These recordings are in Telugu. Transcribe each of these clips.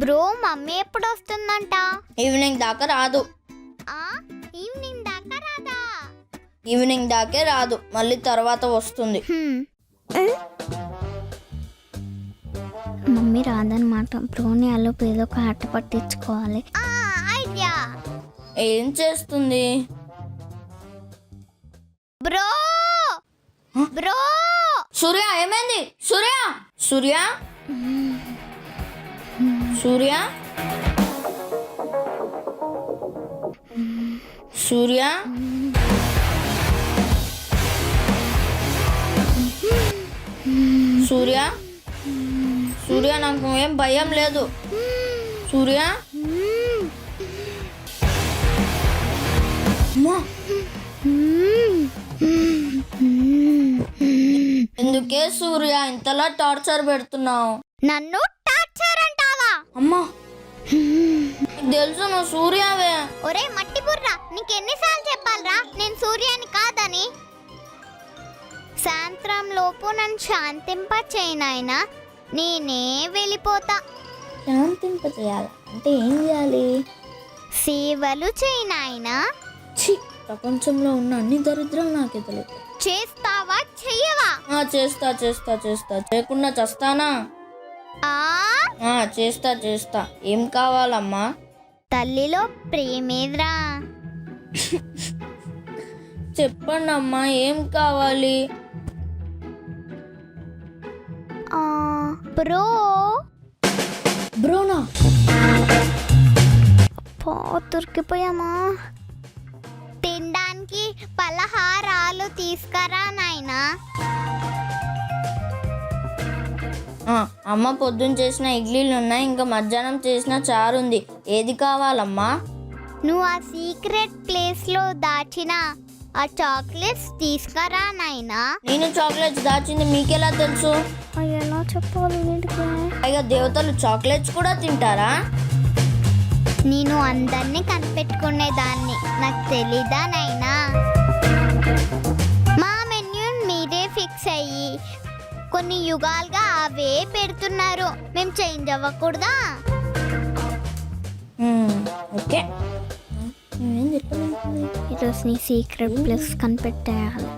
ఎప్పుడు వస్తుందంట ఈవినింగ్ దాకా రాదు. ఆ? ఈవినింగ్ దాకా రాదా? ఈవినింగ్ దాకే రాదు. మళ్ళీ తర్వాత వస్తుంది. హ్మ్. మమ్మీ రాదనమాట బ్రోని అలోపు ఏదో ఒక ఆట పట్టించుకోవాలి. ఐడియా. ఏం చేస్తుంది? బ్రో! బ్రో! సూర్య ఏమైంది? సూర్య! సూర్య? సూర్య? సూర్య? సూర్య? సూర్య నాకు ఏం భయం లేదు. సూర్య? ఎందుకే సూర్య ఇంతలా టార్చర్ పెడుతున్నావు? నన్ను అమ్మా. నీకు తెలుసు నువ్వు సూర్యవే. ఒరే మట్టి బుర్ర నీకెన్నిసార్లు చెప్పాలరా? నేను సూర్యాని కాదని. సాయంత్రం లోపు నన్ను శాంతింప చేయనాయనా నేనే వెళ్ళిపోతా. శాంతింప చేయాలి అంటే ఏం చేయాలి? సేవలు చేయనాయనా ఛీ ప్రపంచంలో ఉన్న అన్ని దరిద్రాలు నాకే తెలియదు. చేస్తావా చెయ్యవా? ఆ, చేస్తా చేస్తా చేస్తా. చేయకుండా చేస్తానా? ఆ, చేస్తా చేస్తా. ఏం కావాలమ్మా? తల్లిలో ప్రేమేదిరా? చెప్పండి అమ్మా ఏం కావాలి? బ్రో. బ్రోనా? పో దొరికిపోయామా? తినడానికి పలహారాలు తీసుకురా అమ్మ పొద్దున్న చేసిన ఇడ్లీలు ఉన్నాయి ఇంకా మధ్యాహ్నం చేసిన చారు ఉంది. ఏది కావాలమ్మా? నువ్వు ఆ సీక్రెట్ ప్లేస్లో దాచిన ఆ చాక్లెట్స్ తీసుకురా నాయనా. నేను చాక్లెట్స్ దాచింది మీకెలా తెలుసు? ఎలా చెప్పాలి వీడికి? పైగా దేవతలు చాక్లెట్స్ కూడా తింటారా? నేను అందరినీ కనిపెట్టుకునేదాన్ని. నాకు తెలీదా నాయనా? మా మెన్యూ మీరే ఫిక్స్ అయ్యి కొన్ని యుగాలుగా అవే పెడుతున్నారు. మేము చేంజ్ అవ్వకూడదా? ఓకే. ఈరోజు నీ సీక్రెట్ ప్లేస్ కనిపెట్టేయాలి.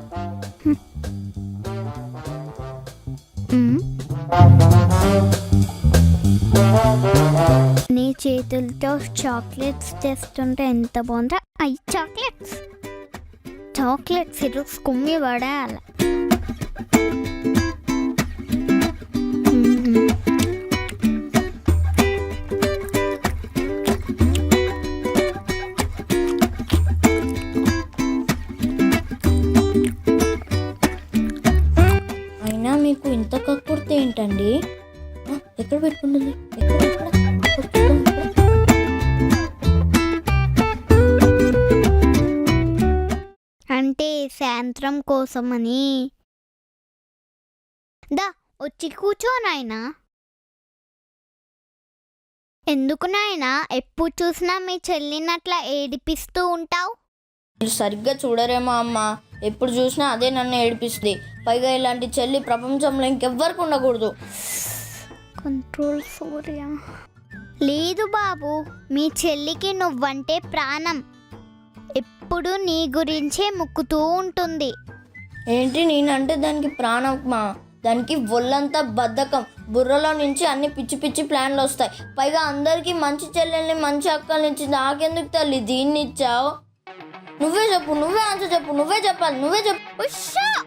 నీ చేతులతో చాక్లెట్స్ తెస్తుంటే ఎంత బాగుందా? అయ్యి చాక్లెట్స్. చాక్లెట్స్ ఈరోజు కుమ్మి పడేయాలి ఆ, ఎక్కడ పెట్టుకుంటుంది? ఎక్కడ? అంటే సాయంత్రం కోసమని. దా వచ్చి కూర్చో నాయనా. ఎందుకు నాయనా? ఎప్పుడు చూసినా మీ చెల్లినట్ల ఏడిపిస్తూ ఉంటావు? మీరు సరిగ్గా చూడరేమో అమ్మ. ఎప్పుడు చూసినా అదే నన్ను ఏడిపిస్తుంది. పైగా ఇలాంటి చెల్లి ప్రపంచంలో ఇంకెవ్వరికి ఉండకూడదు. కంట్రోల్ సూర్య లేదు బాబు మీ చెల్లికి నువ్వంటే ప్రాణం. ఎప్పుడు నీ గురించే ముక్కుతూ ఉంటుంది. ఏంటి నేనంటే దానికి ప్రాణమా? దానికి ఒళ్ళంతా బద్ధకం. బుర్రలో నుంచి అన్ని పిచ్చి పిచ్చి ప్లాన్లు వస్తాయి. పైగా అందరికీ మంచి చెల్లెల్ని మంచి అక్కల్ని ఇచ్చి నాకెందుకు తల్లి? దీన్ని ఇచ్చావు? నువ్వే చెప్పు నువ్వే ఆన్సర్ చెప్పు నువ్వే చెప్పాలి నువ్వే చెప్పు.